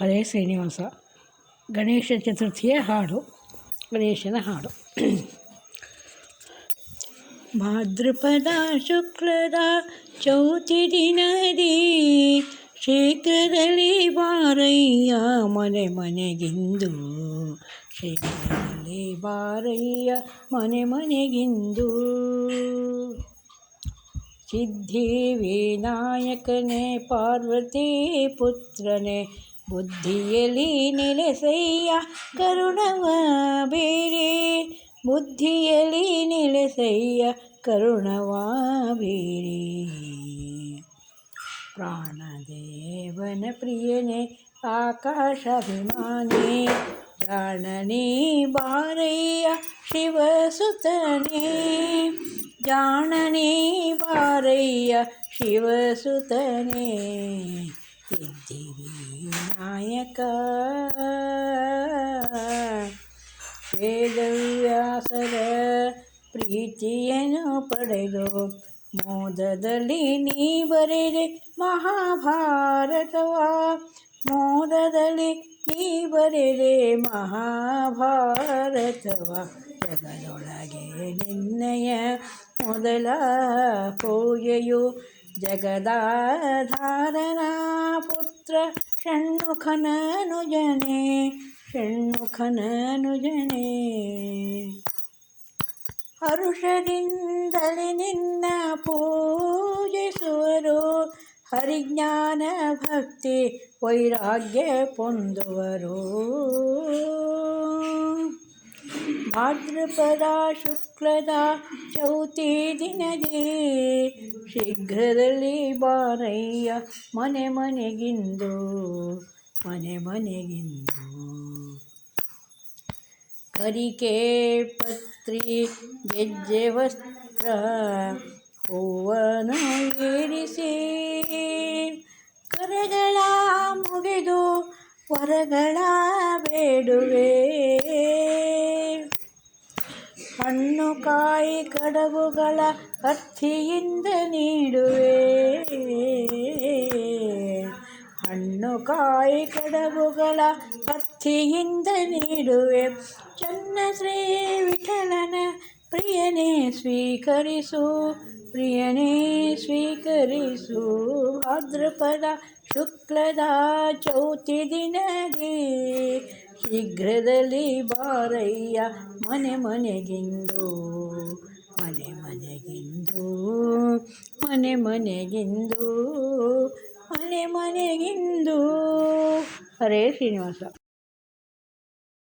ಹರೇ ಶ್ರೀನಿವಾಸ, ಗಣೇಶ ಚತುರ್ಥಿಯ ಹಾಡು, ಗಣೇಶನ ಹಾಡು. ಭಾದ್ರಪದ ಶುಕ್ಲದ ಚೌತಿ ದಿನದಿ, ಶೀಘ್ರದಲ್ಲಿ ಬಾರಯ್ಯ ಮನೆ ಮನೆಗಿಂದು, ಶೀಘ್ರದಲ್ಲಿ ಬಾರಯ್ಯ ಮನೆ ಮನೆಗಿಂದು. ಸಿದ್ಧಿ ವಿನಾಯಕನೇ ಪಾರ್ವತಿ ಪುತ್ರನೇ ಬುದ್ಧಿಯಲ್ಲಿ ನೆಲೆಸಯ್ಯ ಕರುಣವ ಬೇರೆ ಬುದ್ಧಿಯಲ್ಲಿ ನೆಲೆಸಯ್ಯ ಕರುಣವ ಬೇರೆ ಪ್ರಾಣದೇವನ ಪ್ರಿಯನೇ ಆಕಾಶಾಭಿಮಾನಿ ಜಾಣನೇ ಬಾರಯ್ಯ ಶಿವಸುತನೇ ಜಾಣನೇ ಬಾರಯ್ಯ ಶಿವಸುತನೇ ಇದ್ದೀವಿ ನಾಯಕ ವೇದವ್ಯಾಸರ ಪ್ರೀತಿಯನ್ನು ಪಡೆದು ಮೋದದಲ್ಲಿ ನೀ ಬರೆದೆ ಮಹಾಭಾರತವ. ಮೋದದಲ್ಲಿ ನೀ ಬರೆದೆ ಮಹಾಭಾರತವ. ಜಗದೊಳಗೆ ನಿನ್ನಯ ಮೊದಲ ಪೂಜೆಯು ಜಗದಾಧಾರನ ಪುತ್ರ ಷಣ್ಮುಖನನುಜನೆ ಷಣ್ಮುಖನನುಜನೆ ಹರುಷದಿಂದಲೇ ನಿನ್ನ ಪೂಜಿಸುವರು, ಹರಿಜ್ಞಾನ ಭಕ್ತಿ ವೈರಾಗ್ಯ ಪೊಂದುವರು. ಭಾದ್ರಪದ ಶುಕ್ಲದ ಚೌತಿ ದಿನದಿ ಶೀಘ್ರದಲ್ಲಿ ಬಾರಯ್ಯ. ಮನೆ ಮನೆಗಿಂದು ಮನೆ ಮನೆಗಿಂದು. ಕರಿಕೆ ಪತ್ರಿ, ಗೆಜ್ಜೆ ವಸ್ತ್ರ ಹೂವನ್ನು ಏರಿಸಿ. ಕರಗಳ ಮುಗಿದು ವರಗಳ ಬೇಡುವೆ. ಕಾಯಿ ಕಡಬುಗಳ ಕತ್ತಿಯಿಂದ ನೀಡುವೆ. ಹಣ್ಣು ಕಾಯಿ ಕಡಬುಗಳ ಕತ್ತಿಯಿಂದ ನೀಡುವೆ. ಚನ್ನ ಶ್ರೀ ವಿಠಲನ ಪ್ರಿಯನೇ ಸ್ವೀಕರಿಸು ಪ್ರಿಯನೇ ಸ್ವೀಕರಿಸು. ಭಾದ್ರಪದ ಶುಕ್ಲದ ಚೌತಿ ದಿನದಿ ಶೀಘ್ರದಲ್ಲಿ ಬಾರಯ್ಯ. ಮನೆ ಮನೆಗಿಂದು ಮನೆ ಮನೆಗಿಂದು ಮನೆ ಮನೆಗಿಂದು ಮನೆ ಮನೆಗಿಂದು. ಹರೇ ಶ್ರೀನಿವಾಸ.